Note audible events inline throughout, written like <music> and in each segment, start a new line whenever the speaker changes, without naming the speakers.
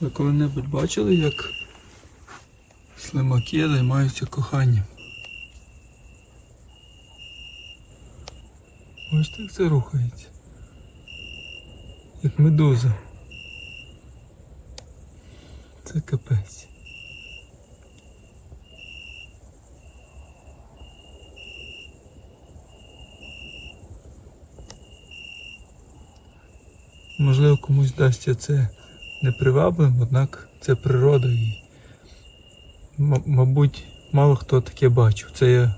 Ви коли-небудь бачили, як слимаки займаються коханням? Бачите, як це рухається? Як медуза. Це капець. Можливо, комусь дасться це непривабливим, однак це природа і, мабуть, мало хто таке бачив. Це я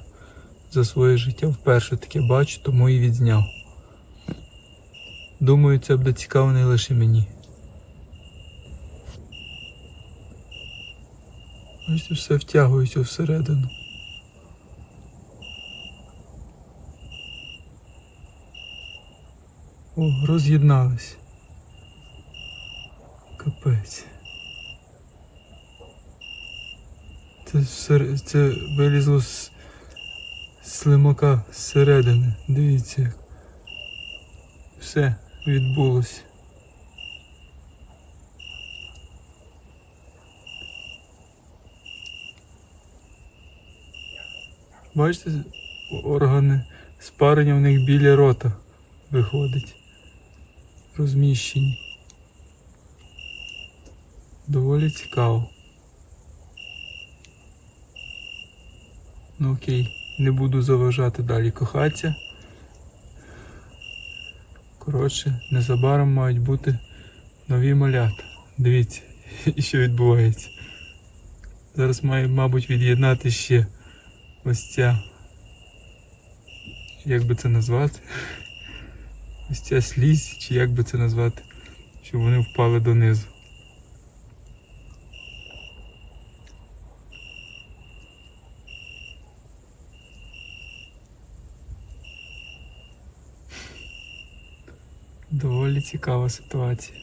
за своє життя вперше таке бачу, тому і відзняв. Думаю, це буде цікаво не лише мені. Бачите, все втягується всередину. О, роз'єднались. Капець. Це, це вилізло з слимака зсередини. Дивіться. як. Все відбулося. Бачите, органи спарення в них біля рота виходить. Розміщені. Доволі цікаво. Ну окей, не буду заважати далі кохатися. Коротше, незабаром мають бути нові малята. Дивіться, <laughs> що відбувається. Зараз маю, мабуть, від'єднати ще ось ця. Як би це назвати? <laughs> Ось ця слізь, чи як би це назвати, щоб вони впали донизу. Доволі цікава ситуація.